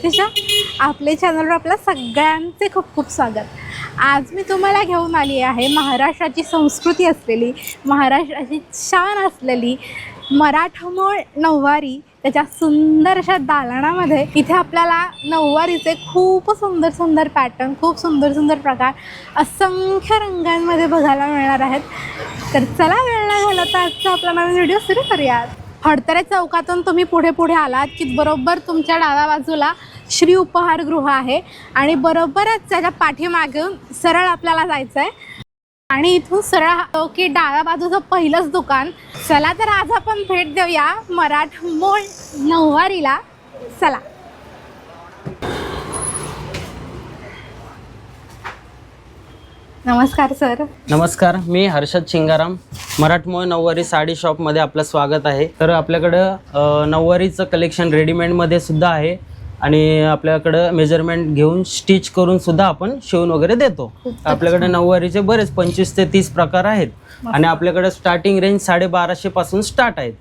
क्षितिजा आपले चॅनलवर आपल्या सगळ्यांचे खूप खूप स्वागत. आज मी तुम्हाला घेऊन आली आहे महाराष्ट्राची संस्कृती असलेली महाराष्ट्राची शान असलेली मराठमोळ नऊवारी त्याच्या सुंदर अशा दालनामध्ये. इथे आपल्याला नऊवारीचे खूप सुंदर सुंदर पॅटर्न खूप सुंदर सुंदर प्रकार असंख्य रंगांमध्ये बघायला मिळणार आहेत. तर चला वेळ नाही तर आजचा आपला नवीन व्हिडिओ सुरू करूयात. हडतरे चौकातून तुम्ही पुढे पुढे आलात की बरोबर तुमच्या डाव्या बाजूला श्री उपहारगृह आहे आणि बरोबरच त्याच्या पाठीमागून सरळ आपल्याला जायचं आहे आणि इथून सरळ की डाव्या बाजूचं पहिलंच दुकान. चला तर आज आपण भेट देऊया मराठमोळ नऊवारीला. चला. नमस्कार सर. नमस्कार मी हर्षद शिंगाराम. मराठमोळ नऊवारी साडी शॉपमध्ये आपलं स्वागत आहे. तर आपल्याकडं नऊवारीचं कलेक्शन रेडीमेडमध्ये सुद्धा आहे. आणि आपल्याकडं मेजरमेंट घेऊन स्टिच करून सुद्धा आपण शिवून वगैरे देतो. आपल्याकडे नऊवारीचे बरेच पंचवीस ते तीस प्रकार आहेत. आणि आपल्याकडे स्टार्टिंग रेंज साडेबाराशे पासून स्टार्ट आहेत.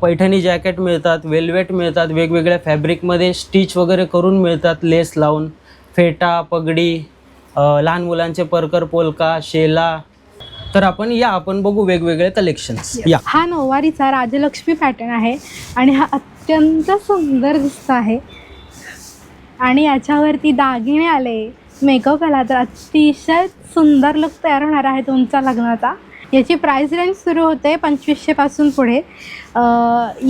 पैठणी जॅकेट मिळतात वेल्वेट मिळतात वेगवेगळ्या फॅब्रिकमध्ये स्टिच वगैरे करून मिळतात लेस लावून. फेटा पगडी लहान मुलांचे परकर पोलका शेला. तर आपण या आपण बघू वेगवेगळे कलेक्शन्स या. हा नऊवारीचा राजलक्ष्मी पॅटर्न आहे आणि हा अत्यंत सुंदर दिसत आहे. आणि याच्यावरती दागिने आले. मेकअप आला. तर अतिशय सुंदर लुक तयार होणार आहे तुमचा लग्नाचा. याची प्राईस रेंज सुरू होते पंचवीसशेपासून पुढे.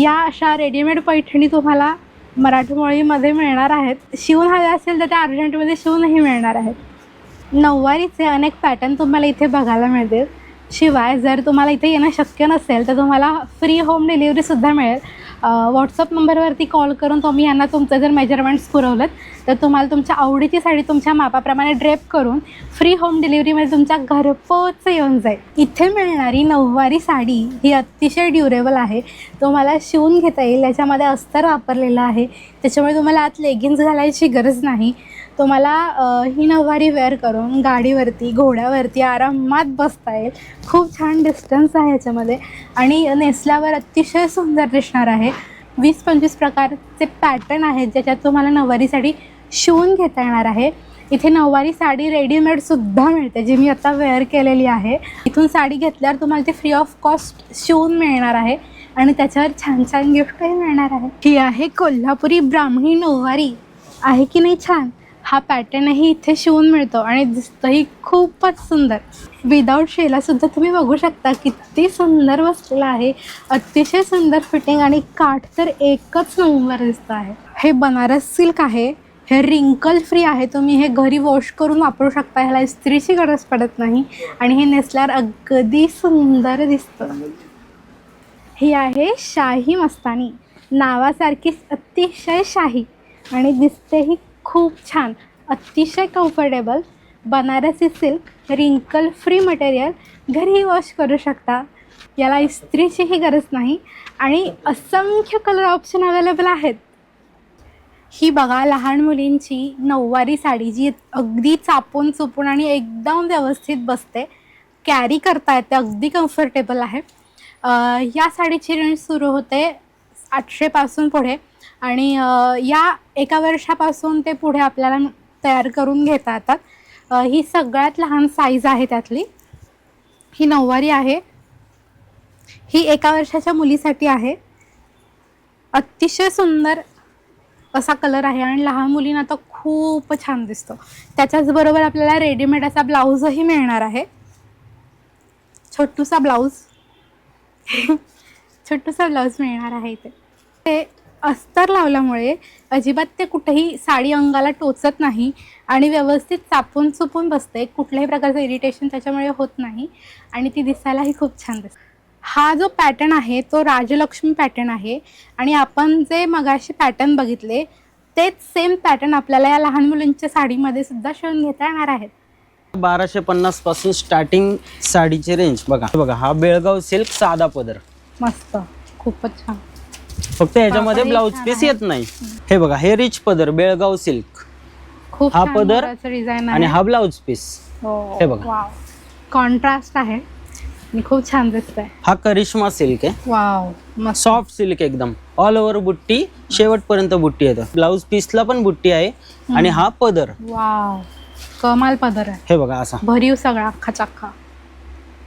या अशा रेडीमेड पैठणी तुम्हाला मराठमोळीमध्ये मिळणार आहेत. शिवून हवे असेल तर त्या अर्जंटमध्ये शिवूनही मिळणार आहेत. नऊवारीचे अनेक पॅटर्न तुम्हाला इथे बघायला मिळतील. शिवाय जर तुम्हाला इथे येणं शक्य नसेल तर तुम्हाला फ्री होम डिलिव्हरीसुद्धा मिळेल. व्हॉट्सअप नंबरवरती कॉल करून तुम्ही यांना तुमचं जर मेजरमेंट्स पुरवलेत तर तुम्हाला तुमच्या आवडीची साडी तुमच्या मापाप्रमाणे ड्रेप करून फ्री होम डिलिव्हरीमध्ये तुमच्या घरपोच येऊन जाईल. इथे मिळणारी नऊवारी साडी ही अतिशय ड्युरेबल आहे. तुम्हाला शिवून घेता येईल याच्यामध्ये अस्तर वापरलेलं आहे. त्याच्यामुळे तुम्हाला आत लेगिन्स घालायची गरज नाही. तुम्हाला ही नऊवारी वेअर करून गाडीवरती घोड्यावरती आरामात बसता येईल. खूप छान डिस्टन्स आहे याच्यामध्ये. आणि नेसल्यावर अतिशय सुंदर दिसणार आहे. वीस पंचवीस प्रकारचे पॅटर्न आहेत ज्याच्यात तुम्हाला नऊवारी साडी शिवून घेता येणार आहे. इथे नऊवारी साडी रेडीमेडसुद्धा मिळते जी मी आता वेअर केलेली आहे. इथून साडी घेतल्यावर तुम्हाला ती फ्री ऑफ कॉस्ट शिवून मिळणार आहे आणि त्याच्यावर छान छान गिफ्टही मिळणार आहे. ही आहे कोल्हापुरी ब्राह्मणी नऊवारी. आहे की नाही छान? हा पॅटर्नही इथे शिवून मिळतो आणि दिसतंही खूपच सुंदर. विदाऊट शेलासुद्धा तुम्ही बघू शकता किती सुंदर बसलेला आहे. अतिशय सुंदर फिटिंग आणि काठ तर एकच नंबर दिसतं आहे. हे बनारस सिल्क आहे. हे रिंकल फ्री आहे तुम्ही हे घरी वॉश करून वापरू शकता. ह्याला इस्त्रीची गरज पडत नाही. आणि हे नेसल्यावर अगदी सुंदर दिसतं. ही आहे शाही मस्तानी. नावासारखीच अतिशय शाही. आणि दिसतेही खूप छान. अतिशय comfortable Banarasi silk wrinkle free material घरीही वॉश करू शकता. याला इस्त्रीचीही गरज नाही. आणि असंख्य कलर ऑप्शन अवेलेबल आहेत. ही बघा लहान मुलींची नऊवारी साडी जी अगदी चापून चुपून आणि एकदम व्यवस्थित बसते. कॅरी करता येते अगदी कम्फर्टेबल आहे. या साडीची रेंज सुरू होते आठशेपासून पुढे आणि या एका वर्षापासून ते पुढे आपल्याला तयार करून घेता येतात. ही सगळ्यात लहान साईज आहे त्यातली. ही नऊवारी आहे. ही एका वर्षाच्या मुलीसाठी आहे. अतिशय सुंदर असा कलर आहे आणि लहान मुलींना तर खूप छान दिसतो. त्याच्याचबरोबर आपल्याला रेडीमेड असा ब्लाऊजही मिळणार आहे. छोटूसा ब्लाऊज. छोटूसा ब्लाऊज मिळणार आहे इथे. ते अस्तर लावल्यामुळे अजिबात ते कुठेही साडी अंगाला टोचत नाही आणि व्यवस्थित चापून चुपून बसते. कुठल्याही प्रकारचं इरिटेशन त्याच्यामुळे होत नाही आणि ती दिसायलाही खूप छान दिसते. हा जो पॅटर्न आहे तो राजलक्ष्मी पॅटर्न आहे. आणि आपण जे मगाशी पॅटर्न बघितले तेच सेम पॅटर्न आपल्याला या लहान मुलांच्या साडीमध्ये सुद्धा शिवून घेता येणार आहेत. बाराशे पन्नासपासून स्टार्टिंग साडीची रेंज बघा हे बघा हा बेळगाव सिल्क साधा पदर. मस्त खूपच छान. फक्त ब्लाऊज छान पीस. येत नाही. हे बघा हे रिच पदर बेळगाव सिल्क खूप हा छान पदर मोराचं डिझाईन आणि आहे. हा ब्लाऊज पीस हे बघा. कॉन्ट्रास्ट आहे. आणि खूप छान दिसतंय. हा करिश्मा सिल्क आहे. वाव मस्त. सॉफ्ट सिल्क एकदम. ऑल ओव्हर बुट्टी शेवटपर्यंत बुट्टी येतं. ब्लाऊज पीसला पण बुट्टी आहे आणि हा पदर. वाव कमाल पदर आहे. हे बघा असा. भरीव सगळा अख्खा चक्का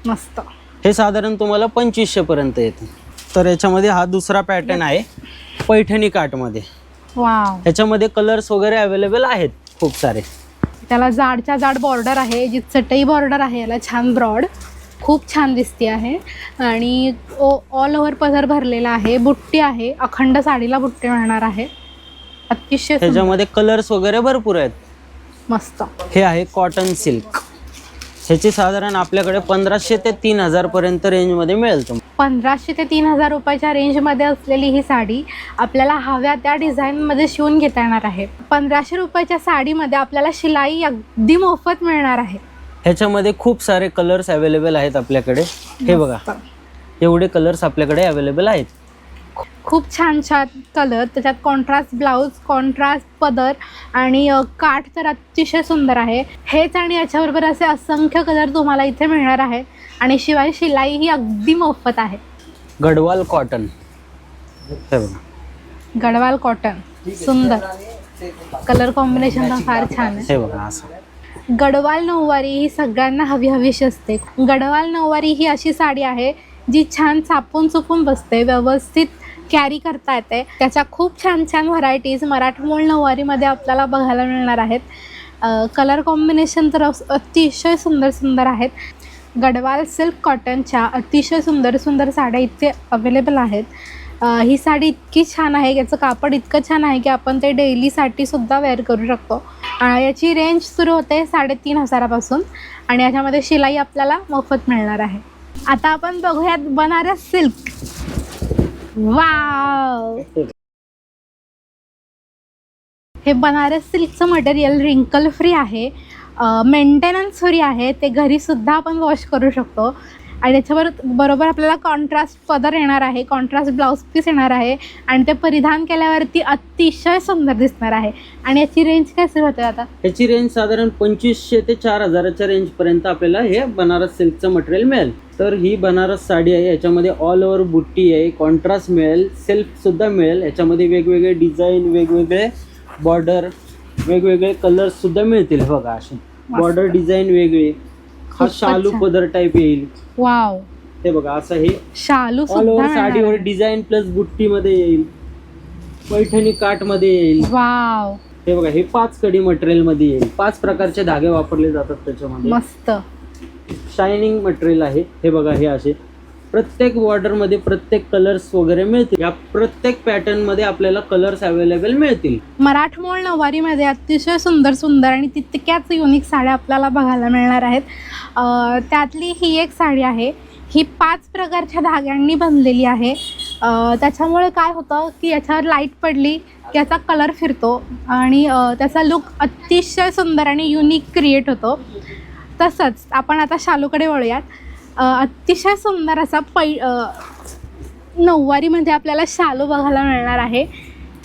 मस्त. हे साधारण तुम्हाला पंचवीसशे पर्यंत येतं. तर याच्यामध्ये हा दुसरा पॅटर्न आहे पैठणी काटमध्ये वाव. ह्याच्यामध्ये कलर्स वगैरे अवेलेबल आहेत खूप सारे. त्याला जाडच्या जाड बॉर्डर आहे जी चटई बॉर्डर आहे याला छान ब्रॉड खूप छान दिसते आहे. आणि ऑल ओव्हर पदर भरलेला आहे. बुट्टी आहे. अखंड साडीला बुट्टी मिळणार आहे. अतिशय सुंदर. ह्याच्यामध्ये कलर्स वगैरे भरपूर आहेत. मस्त. हे आहे कॉटन सिल्क ह्याची साधारण आपल्याकडे पंधराशे ते तीन हजार पर्यंत रेंजमध्ये मिळेल तुम्हाला. पंधराशे ते तीन हजार रुपयाच्या रेंजमध्ये असलेली ही साडी आपल्याला हव्या त्या डिझाईनमध्ये शिवून घेता येणार आहे. पंधराशे रुपयाच्या साडीमध्ये आपल्याला शिलाई अगदी मोफत मिळणार आहे. ह्याच्यामध्ये खूप सारे कलर्स अवेलेबल आहेत आपल्याकडे. हे बघा. एवढे कलर्स आपल्याकडे अवेलेबल आहेत. खूप छान छान कलर त्याच्यात कॉन्ट्रास्ट ब्लाऊज कॉन्ट्रास्ट पदर आणि काठ तर अतिशय सुंदर आहे. हेच आणि याच्याबरोबर असे असंख्य कलर तुम्हाला इथे मिळणार आहेत आणि शिवाय शिलाई ही अगदी मोफत आहे. गडवाल कॉटन हे गडवाल कॉटन सुंदर. कलर कॉम्बिनेशन फार छान आहे. हे बघा असं. गडवाल नऊवारी ही सगळ्यांना हवी हवीशी असते. गडवाल नऊवारी ही अशी साडी आहे जी छान चापून चुपून बसते व्यवस्थित कॅरी करता येते. त्याच्या खूप छान छान व्हरायटीज मराठमोळ नऊवारीमध्ये आपल्याला बघायला मिळणार आहेत. कलर कॉम्बिनेशन तर अतिशय सुंदर सुंदर आहेत. गडवाल सिल्क कॉटनच्या अतिशय सुंदर सुंदर साड्या इथे अवेलेबल आहेत. ही साडी इतकी छान आहे याचं कापड इतकं छान आहे की आपण ते डेलीसाठी सुद्धा वेअर करू शकतो. याची रेंज सुरू होते साडेतीन हजारापासून आणि याच्यामध्ये शिलाई आपल्याला मोफत मिळणार आहे. आता आपण बघूयात बनारस सिल्क. वाव! हे बनारस सिल्कचं मटेरियल रिंकल फ्री आहे. मेंटेनन्स फ्री आहे. ते घरीसुद्धा आपण वॉश करू शकतो. आणि त्याच्यावर बरोबर आपल्याला कॉन्ट्रास्ट पदर येणार आहे कॉन्ट्रास्ट ब्लाऊज पीस येणार आहे आणि ते परिधान केल्यावरती अतिशय सुंदर दिसणार आहे. आणि याची रेंज काय सुरू होते आता? ह्याची रेंज साधारण पंचवीसशे ते चार हजाराच्या रेंजपर्यंत आपल्याला हे बनारस सिल्कचं मटेरियल मिळेल. तर ही बनारस साडी आहे याच्यामध्ये ऑल ओव्हर बुट्टी आहे कॉन्ट्रास्ट मिळेल सेल्फ सुद्धा मिळेल याच्यामध्ये वेगवेगळे डिझाईन वेगवेगळे बॉर्डर वेगवेगळे कलर्स सुद्धा मिळतील. हे बघा असे. बॉर्डर डिझाईन वेगळी. हा शालू. पदर टाईप येईल. वाव हे बघा असं हे शालू ऑल सुद्धा साडीवर. डिझाईन प्लस बुट्टी मध्ये येईल. पैठणी काटमध्ये येईल. वाव हे बघा हे पाच कडी मटेरियलमध्ये येईल. पाच प्रकारचे धागे वापरले जातात त्याच्यामध्ये. मस्त. शायनिंग मटेरियल आहे. हे बघा हे असे. प्रत्येक बॉर्डरमध्ये प्रत्येक कलर्स वगैरे मिळतील. या प्रत्येक पॅटर्नमध्ये आपल्याला कलर्स अवेलेबल मिळतील. मराठमोळ नऊवारीमध्ये अतिशय सुंदर सुंदर आणि तितक्याच युनिक साड्या आपल्याला बघायला मिळणार आहेत. त्यातली ही एक साडी आहे. ही पाच प्रकारच्या धाग्यांनी बनलेली आहे. त्याच्यामुळे काय होतं की याच्यावर लाइट पडली त्याचा कलर फिरतो आणि त्याचा लुक अतिशय सुंदर आणि युनिक क्रिएट होतो. तसंच आपण आता शालूकडे वळूयात. अतिशय सुंदर असा पै नऊवारीमध्ये म्हणजे आपल्याला शालू बघायला मिळणार आहे.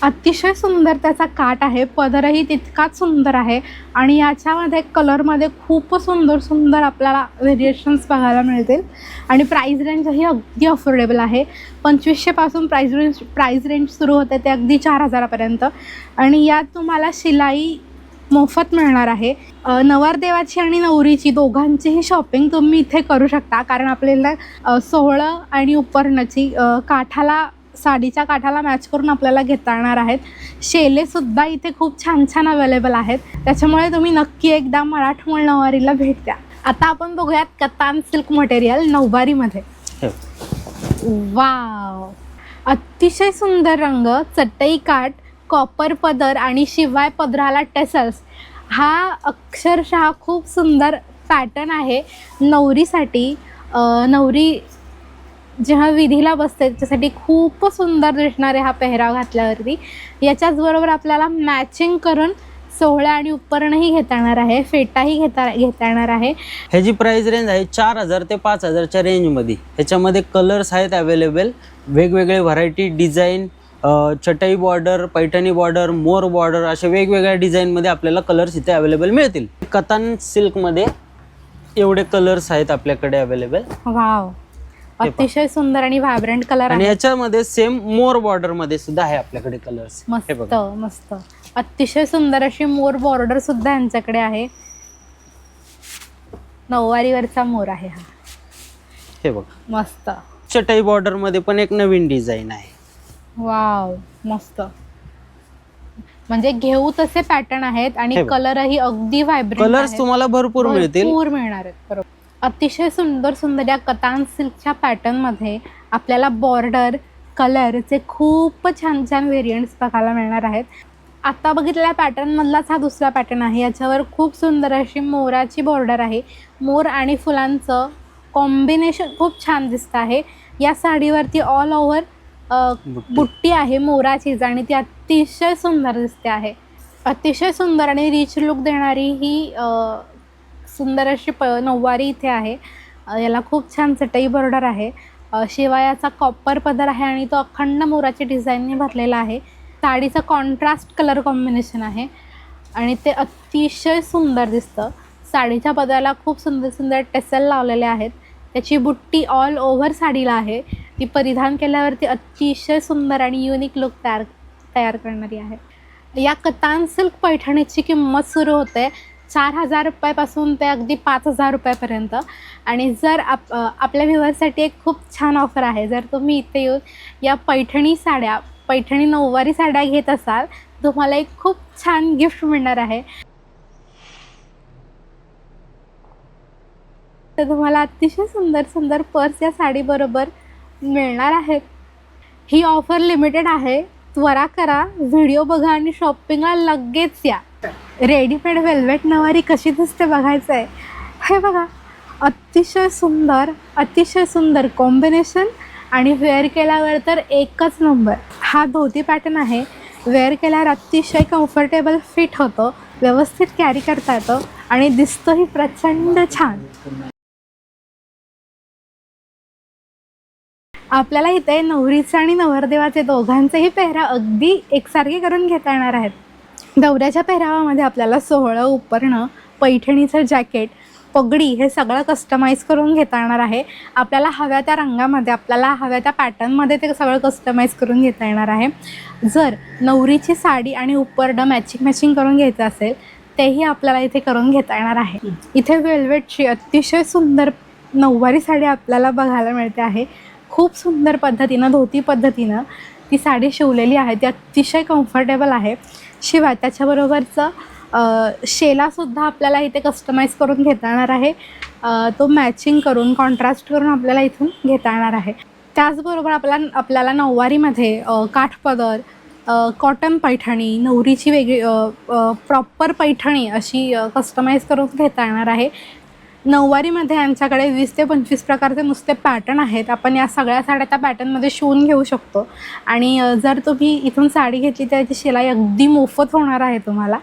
अतिशय सुंदर त्याचा काट आहे. पदरही तितकाच सुंदर आहे. आणि याच्यामध्ये कलरमध्ये खूप सुंदर सुंदर आपल्याला व्हेरिएशन्स बघायला मिळतील. आणि प्राईज रेंजही अगदी अफोर्डेबल आहे. पंचवीसशेपासून प्राईज रेंज प्राईज रेंज सुरू होते ते अगदी चार हजारापर्यंत. आणि यात तुम्हाला शिलाई मोफत मिळणार आहे. नवरदेवाची आणि नवरीची दोघांचीही शॉपिंग तुम्ही इथे करू शकता. कारण आपल्याला सोहळं आणि उपरणाची काठाला साडीच्या काठाला मॅच करून आपल्याला घेता येणार आहेत शेलेसुद्धा इथे खूप छान छान अवेलेबल आहेत. त्याच्यामुळे तुम्ही नक्की एकदा मराठमोळ नऊवारीला भेट द्या. आता आपण बघूयात कतान सिल्क मटेरियल नऊवारीमध्ये. हे. वाव! अतिशय सुंदर रंग चटई काठ कॉपर पदर आणि शिवाय पदराला टेसल्स हा अक्षरशः खूप सुंदर पॅटर्न आहे. नवरीसाठी नवरी जेव्हा विधीला बसते त्याच्यासाठी खूप सुंदर दिसणारे हा पेहराव घातल्यावरती. याच्याच बरोबर आपल्याला मॅचिंग करून सोहळ्या आणि उपकरणही घेता येणार आहे फेटाही घेता घेता येणार आहे. ह्याची प्राइस रेंज आहे चार हजार ते पाच हजारच्या रेंजमध्ये ह्याच्यामध्ये कलर्स आहेत अवेलेबल वेगवेगळे व्हरायटी डिझाईन चटई बॉर्डर पैठणी बॉर्डर मोर बॉर्डर असे वेगवेगळ्या डिझाईनमध्ये आपल्याला कलर्स इथे अवेलेबल मिळतील. कतान सिल्कमध्ये एवढे कलर्स आहेत आपल्याकडे अवेलेबल वाव अतिशय सुंदर आणि व्हायब्रंट कलर आणि आहे. ह्याच्यामध्ये सेम मोर बॉर्डरमध्ये सुद्धा आहे आपल्याकडे कलर्स मस्त मस्त. अतिशय सुंदर अशी मोर बॉर्डर सुद्धा यांच्याकडे आहे. नऊवारीवरचा मोर आहे हा. हे बघा. मस्त. चटई बॉर्डरमध्ये पण एक नवीन डिझाईन आहे. वाव मस्त. म्हणजे घेऊ तसे पॅटर्न आहेत हे आणि बघ. कलरही अगदी व्हायब्रंट कलर्स तुम्हाला भरपूर मिळतील. भरपूर मिळणार आहेत बरोबर. अतिशय सुंदर सुंदर या कतान सिल्कच्या पॅटर्नमध्ये आपल्याला बॉर्डर कलरचे खूप छान छान व्हेरियंट्स बघायला मिळणार आहेत. आता बघितलेल्या पॅटर्न मधलाच हा दुसरा पॅटर्न आहे. याच्यावर खूप सुंदर अशी मोराची बॉर्डर आहे. मोर आणि फुलांचं कॉम्बिनेशन खूप छान दिसतं आहे. या साडीवरती ऑल ओव्हर बुट्टी. आहे मोराचीच आणि ती अतिशय सुंदर दिसते आहे. अतिशय सुंदर आणि रिच लुक देणारी ही सुंदर अशी प नऊवारी इथे आहे. याला खूप छान चटई बॉर्डर आहे. अ, शिवायाचा कॉपर पदर आहे आणि तो अखंड मोराच्या डिझाईनने भरलेला आहे. साडीचं कॉन्ट्रास्ट कलर कॉम्बिनेशन आहे आणि ते अतिशय सुंदर दिसतं. साडीच्या पदराला खूप सुंदर सुंदर टेसल लावलेले आहेत. त्याची बुट्टी ऑल ओव्हर साडीला आहे. ती परिधान केल्यावरती अतिशय सुंदर आणि युनिक लुक तयार तयार करणारी आहे. या कतान सिल्क पैठणीची किंमत सुरू होते चार हजार रुपयापासून ते अगदी पाच हजार रुपयापर्यंत. आणि जर आप आपल्या व्ह्युअरसाठी एक खूप छान ऑफर आहे. जर तुम्ही इथे येऊन या पैठणी साड्या पैठणी नऊवारी साड्या घेत असाल तुम्हाला एक खूप छान गिफ्ट मिळणार आहे. तर तुम्हाला अतिशय सुंदर सुंदर पर्स या साडीबरोबर मिळणार आहेत. ही ऑफर लिमिटेड आहे. त्वरा करा. व्हिडिओ बघा आणि शॉपिंगला लगेच या. रेडीमेड वेल्वेट नवारी कशी दिसते बघायचं आहे हे बघा. अतिशय सुंदर अतिशय सुंदर कॉम्बिनेशन आणि वेअर केल्यावर तर एकच नंबर हा धोती पॅटर्न आहे. वेअर केल्यावर अतिशय कम्फर्टेबल फिट होतं. व्यवस्थित कॅरी करता येतं आणि दिसतंही प्रचंड छान. आपल्याला इथे नवरीचे आणि नवरदेवाचे दोघांचेही पेहरा अगदी एकसारखे करून घेता येणार आहेत. दौऱ्याच्या पेहरावामध्ये आपल्याला सोहळं उपरणं पैठणीचं जॅकेट पगडी हे सगळं कस्टमाइज करून घेता येणार आहे. आपल्याला हव्या त्या रंगामध्ये आपल्याला हव्या त्या पॅटर्नमध्ये ते सगळं कस्टमाइज करून घेता येणार आहे. जर नवरीची साडी आणि उपरणं मॅचिंग मॅचिंग करून घ्यायचं असेल तेही आपल्याला इथे करून घेता येणार आहे. इथे वेल्वेटची अतिशय सुंदर नऊवारी साडी आपल्याला बघायला मिळते आहे. खूप सुंदर पद्धतीनं धोती पद्धतीनं ती साडी शिवलेली आहे. ती अतिशय कम्फर्टेबल आहे. शिवाय त्याच्याबरोबरचं शेलासुद्धा आपल्याला इथे कस्टमाइज करून घेता येणार आहे तो मॅचिंग करून कॉन्ट्रास्ट करून आपल्याला इथून घेता येणार आहे. त्याचबरोबर आपला आपल्याला नऊवारीमध्ये काठपदर कॉटन पैठणी नवरीची वेगळी प्रॉपर पैठणी अशी कस्टमाइज करून घेता येणार आहे. नऊवारीमध्ये यांच्याकडे वीस ते पंचवीस प्रकारचे नुसते पॅटर्न आहेत. आपण या सगळ्या साड्या त्या पॅटर्नमध्ये शिवून घेऊ शकतो. आणि जर तुम्ही इथून साडी घेतली तर याची शिलाई अगदी मोफत होणार आहे तुम्हाला.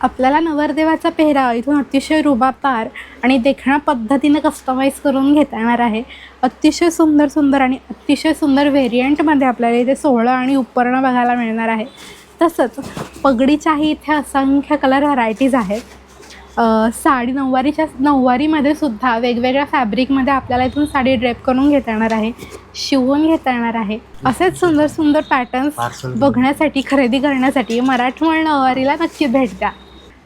आपल्याला नवरदेवाचा पेहराव इथून अतिशय रुबापार आणि देखण्या पद्धतीने कस्टमाइज करून घेता येणार आहे. अतिशय सुंदर सुंदर आणि अतिशय सुंदर व्हेरियंटमध्ये आपल्याला इथे सोहळं आणि उपरणं बघायला मिळणार आहे. तसंच पगडीच्याही इथे असंख्य कलर व्हरायटीज आहेत. साडी नऊवारीच्या नऊवारीमध्ये सुद्धा वेगवेगळ्या फॅब्रिकमध्ये आपल्याला इथून साडी ड्रेप करून घेता येणार आहे शिवून घेता येणार आहे. असेच सुंदर सुंदर पॅटर्न्स बघण्यासाठी खरेदी करण्यासाठी मराठमोळ नऊवारीला नक्की भेट द्या.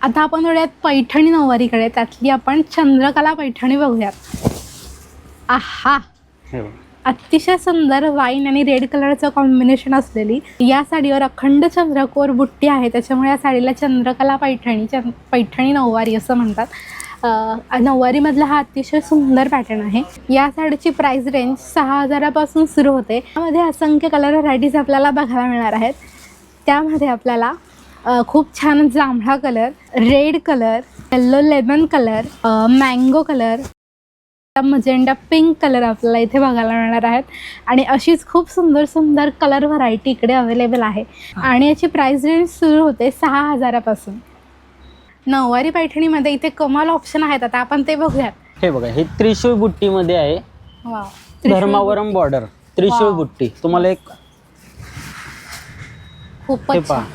आता आपण थोड्यात पैठणी नऊवारीकडे त्यातली आपण चंद्रकला पैठणी बघूयात. आहा. अतिशय सुंदर वाईन आणि रेड कलरचं कॉम्बिनेशन असलेली. या साडीवर अखंड चंद्रकोर बुट्टी आहे. त्याच्यामुळे या साडीला चंद्रकला पैठणी चंद पैठणी नऊवारी असं म्हणतात. नऊवारीमधला हा अतिशय सुंदर पॅटर्न आहे. या साडीची प्राइस रेंज सहा हजारापासून सुरू होते. त्यामध्ये असंख्य कलर व्हरायटीज आपल्याला बघायला मिळणार आहेत. त्यामध्ये आपल्याला खूप छान जांभळा colour red colour yellow lemon colour mango colour magenta pink colour आपल्याला इथे बघायला मिळणार आहेत. आणि अशीच खूप सुंदर सुंदर कलर व्हरायटी इकडे अवेलेबल आहे. आणि याची प्राइस रेंज सुरू होते सहा हजारापासून. नऊवारी पैठणीमध्ये इथे कमाल ऑप्शन आहेत. आता आपण ते बघूयात. हे बघा हे त्रिशूळ बुट्टीमध्ये आहे. धर्मावरम बॉर्डर त्रिशूळ वाव. बुट्टी. तुम्हाला एक हे खूपच पहा. छान.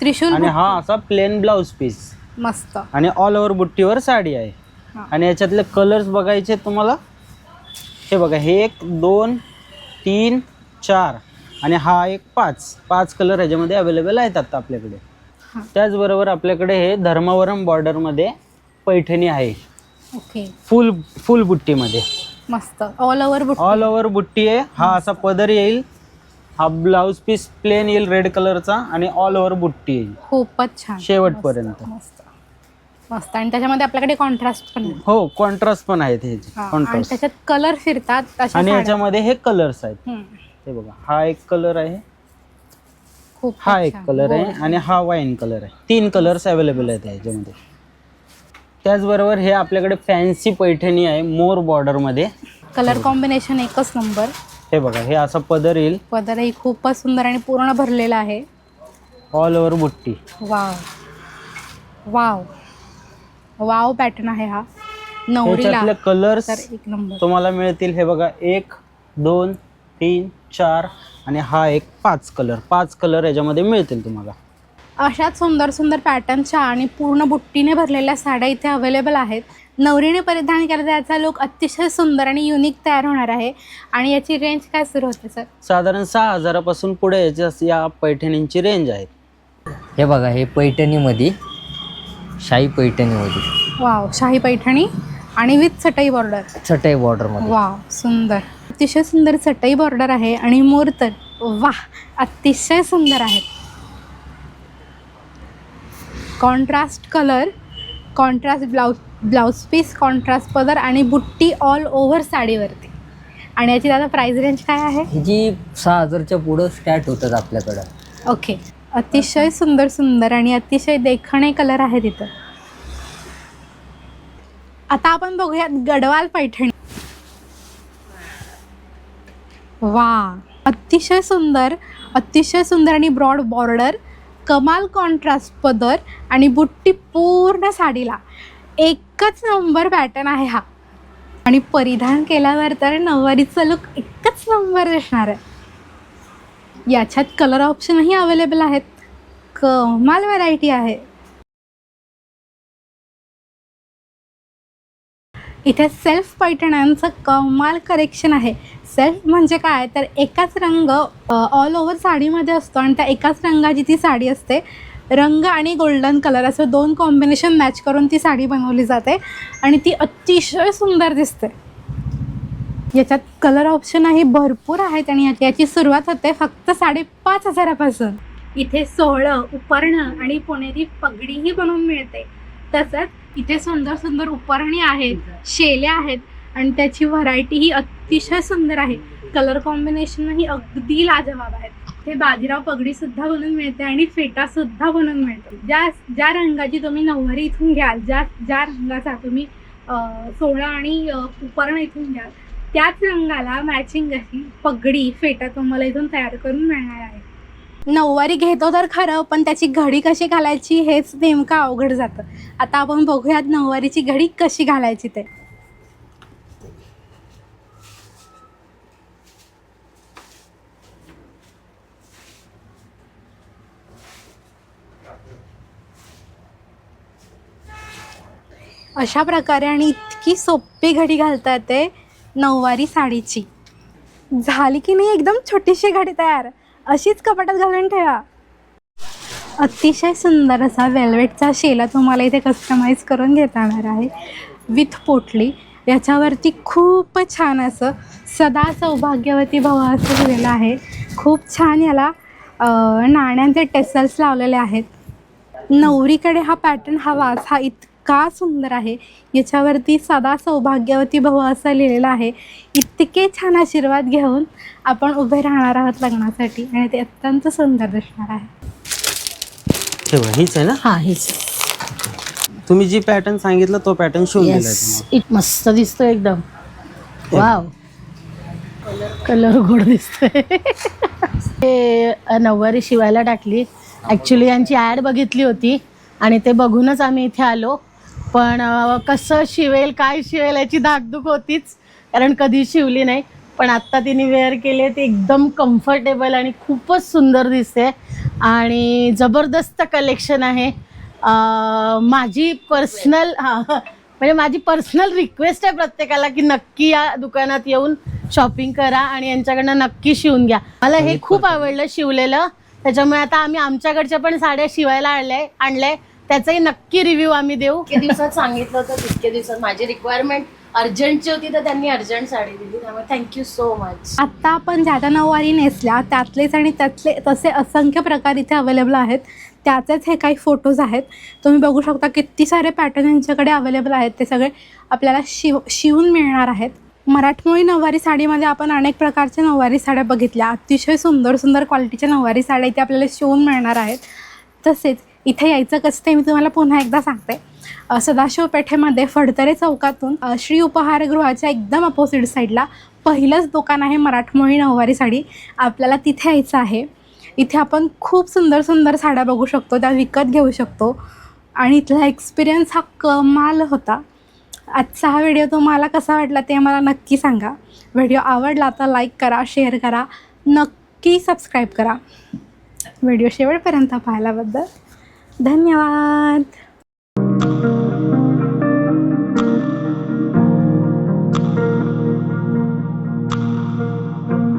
त्रिशूल आणि हा असा प्लेन ब्लाउज पीस मस्त. आणि ऑल ओव्हर बुट्टीवर साडी आहे. आणि याच्यातले कलर्स बघायचे तुम्हाला? हे बघा हे एक दोन तीन चार आणि हा एक पाच. पाच कलर ह्याच्यामध्ये अवेलेबल आहेत आता आपल्याकडे. त्याचबरोबर आपल्याकडे हे धर्मावरम बॉर्डरमध्ये पैठणी आहे. ओके. फुल फुल बुट्टीमध्ये. मस्त. ऑल ओव्हर ऑल ओव्हर बुट्टी आहे. हा असा पदर येईल. हा ब्लाऊज पीस प्लेन येईल रेड कलरचा आणि ऑल ओव्हर बुट्टी येईल. खूपच छान. शेवटपर्यंत. मस्त. आणि त्याच्यामध्ये आपल्याकडे कॉन्ट्रास्ट पण आहे. हो कॉन्ट्रास्ट पण आहेत हे हा, आणि कॉन्ट्रास्ट त्याच्यात कलर फिरतात तशा आणि साड्या. याच्यामध्ये हे कलर्स आहेत. हम्म, हे बघा हा एक कलर आहे. खूप हा एक छान. कलर आहे आणि हा वाईन कलर आहे. तीन कलर्स अवेलेबल आहेत याच्यामध्ये. त्याचबरोबर हे आपल्याकडे फॅन्सी पैठणी आहे मोर बॉर्डरमध्ये कलर कॉम्बिनेशन एकच नंबर हे बघा हे असा पदर येईल पदरही खूपच सुंदर आणि पूर्ण भरलेला आहे. ऑल ओव्हर बुट्टी. वाव वाव वाव पॅटर्न आहे हा. नवरीला. कलर्स तर एक नंबर. तुम्हाला मिळतील हे बघा एक दोन तीन चार आणि हा एक पाच कलर पाच कलर याच्यामध्ये मिळतील तुम्हाला. अशाच सुंदर सुंदर पॅटर्नच्या आणि पूर्ण बुट्टीने भरलेल्या साड्या इथे अवेलेबल आहेत. नवरीने परिधान केला याचा लुक अतिशय सुंदर आणि युनिक तयार होणार आहे. आणि याची रेंज काय सुरू होते सर साधारण सहा हजारापासून पुढे याच्या या पैठणींची रेंज आहे. हे बघा हे पैठणीमध्ये शाही पैठणीमध्ये वाव शाही पैठणी आणि विथ चटई बॉर्डर. चटई बॉर्डरमध्ये वाव सुंदर. अतिशय सुंदर चटई बॉर्डर आहे आणि मोर तर वाह अतिशय सुंदर आहेत contrast colour contrast blouse blouse piece contrast पदर आणि बुट्टी ऑल ओव्हर साडीवरती. आणि याची दादा प्राइस रेंज काय आहे? ही जी सहा हजारच्या पुढं स्टार्ट होतात आपल्याकडं. ओके अतिशय सुंदर सुंदर आणि अतिशय देखणे कलर आहे तिथं. आता आपण बघूयात गडवाल पैठणी. वा अतिशय सुंदर अतिशय सुंदर आणि ब्रॉड बॉर्डर कमाल कॉन्ट्रास्ट पदर आणि बुट्टी पूर्ण साडीला. एकच नंबर पॅटर्न आहे हा. आणि परिधान केल्यावर तर नऊवारीचं लुक एकच नंबर दिसणार आहे. याच्यात कलर ऑप्शनही अवेलेबल आहेत. कमाल व्हरायटी आहे. इथे सेल्फ पैठण्यांचं कमाल करेक्शन आहे. सेल्फ म्हणजे काय? तर एकाच रंग ऑल ओव्हर साडीमध्ये असतो आणि त्या एकाच रंगाची ती साडी असते. रंग आणि गोल्डन कलर असं दोन कॉम्बिनेशन मॅच करून ती साडी बनवली जाते. आणि ती अतिशय सुंदर दिसते. याच्यात कलर ऑप्शन आहे भरपूर आहेत आणि याची- याची सुरुवात होते फक्त साडेपाच हजारापासून. इथे सोहळं उपरणं आणि पुणेरी पगडीही बनवून मिळते. तसंच इथे सुंदर सुंदर उपरणी आहेत शेल्या आहेत आणि त्याची व्हरायटी ही अतिशय सुंदर आहे. कलर कॉम्बिनेशनही अगदी लाजवाब आहेत. ते बाजीराव पगडी सुद्धा बनवून मिळते आणि फेटा सुद्धा बनवून मिळते. ज्या ज्या रंगाची तुम्ही नऊवारी इथून घ्याल ज्या ज्या रंगाचा तुम्ही सोहळा आणि उपरण इथून घ्याल त्याच रंगाला मॅचिंग अशी पगडी फेटा तुम्हाला इथून तयार करून मिळणार आहे. नऊवारी घेतो तर खरं पण त्याची घडी कशी घालायची हेच नेमकं अवघड जातं. आता आपण बघूयात नऊवारीची घडी कशी घालायची ते. अशा प्रकारे आणि इतकी सोपी घडी घालता येते नऊवारी साडीची. झाली की नाही एकदम छोटीशी घडी तयार. अशीच कपाटात घालून ठेवा. अतिशय सुंदर असा वेल्वेटचा शेला तुम्हाला इथे कस्टमाइज करून घेता येणार आहे. विथ पोटली. याच्यावरती खूप छान असं सदा सौभाग्यवती भवा असं लिहिलेलं आहे. खूप छान याला नाण्यांचे टेसल्स लावलेले आहेत. नवरीकडे हा पॅटर्न हवाच. हा इतका सुंदर आहे. याच्यावरती सदा सौभाग्यवती भव असं लिहिलेलं आहे. इतके छान आशीर्वाद घेऊन आपण उभे राहणार आहोत लग्नासाठी आणि ते अत्यंत सुंदर दिसणार आहे. हे हीच आहे ना? हा हेच तुम्ही जी पॅटर्न सांगितलं तो पॅटर्न शिवून दिलाय येस तुम्हाला. इट मस्त दिसतो एकदम. वाव कलर गोड दिसतोय. ते अ, नऊवारी शिवायला टाकली. ॲक्च्युली यांची ॲड बघितली होती आणि ते बघूनच आम्ही इथे आलो. पण कसं शिवेल काय शिवेल याची धाकधूक होतीच कारण कधी शिवली नाही. पण आत्ता तिने वेअर केले ते एकदम कम्फर्टेबल आणि खूपच सुंदर दिसते. आणि जबरदस्त कलेक्शन आहे. माझी पर्सनल हां म्हणजे माझी पर्सनल रिक्वेस्ट आहे प्रत्येकाला की नक्की या दुकानात येऊन शॉपिंग करा आणि यांच्याकडनं नक्की शिवून घ्या. मला हे खूप आवडलं शिवलेलं. त्याच्यामुळे आता आम्ही आमच्याकडच्या पण साड्या शिवायला आणल्या आणल्या. त्याचाही नक्की रिव्ह्यू आम्ही देऊ. इतके दिवसात सांगितलं होतं तितके दिवसात माझी रिक्वायरमेंट अर्जंटची होती तर त्यांनी अर्जंट साडी दिली. त्यामुळे थँक्यू सो मच आत्ता आपण ज्या ज्या नऊवारी नेसल्या त्यातलेच आणि त्यातले तसे असंख्य प्रकार इथे अवेलेबल आहेत. त्याचेच हे काही फोटोज आहेत. तुम्ही बघू शकता किती सारे पॅटर्न यांच्याकडे अवेलेबल आहेत ते सगळे. आपल्याला शिव शिवून मिळणार आहेत. मराठमोळी नऊवारी साडीमध्ये आपण अनेक प्रकारच्या नऊवारी साड्या बघितल्या. अतिशय सुंदर सुंदर क्वालिटीच्या नऊवारी साड्या इथे आपल्याला शिवून मिळणार आहेत. तसेच इथे यायचं कसं ते मी तुम्हाला पुन्हा एकदा सांगते. सदाशिव पेठेमध्ये फडतरे चौकातून श्री उपहारगृहाच्या एकदम अपोजिट साईडला पहिलंच दुकान आहे मराठमोळी नऊवारी साडी. आपल्याला तिथे यायचं आहे. इथे आपण खूप सुंदर सुंदर साड्या बघू शकतो त्या विकत घेऊ शकतो. आणि इथला एक्सपिरियन्स हा कमाल होता. आजचा हा व्हिडिओ तुम्हाला कसा वाटला ते मला नक्की सांगा. व्हिडिओ आवडला तर लाईक करा शेअर करा. नक्की सबस्क्राईब करा. व्हिडिओ शेवटपर्यंत पाहिल्याबद्दल धन्यवाद.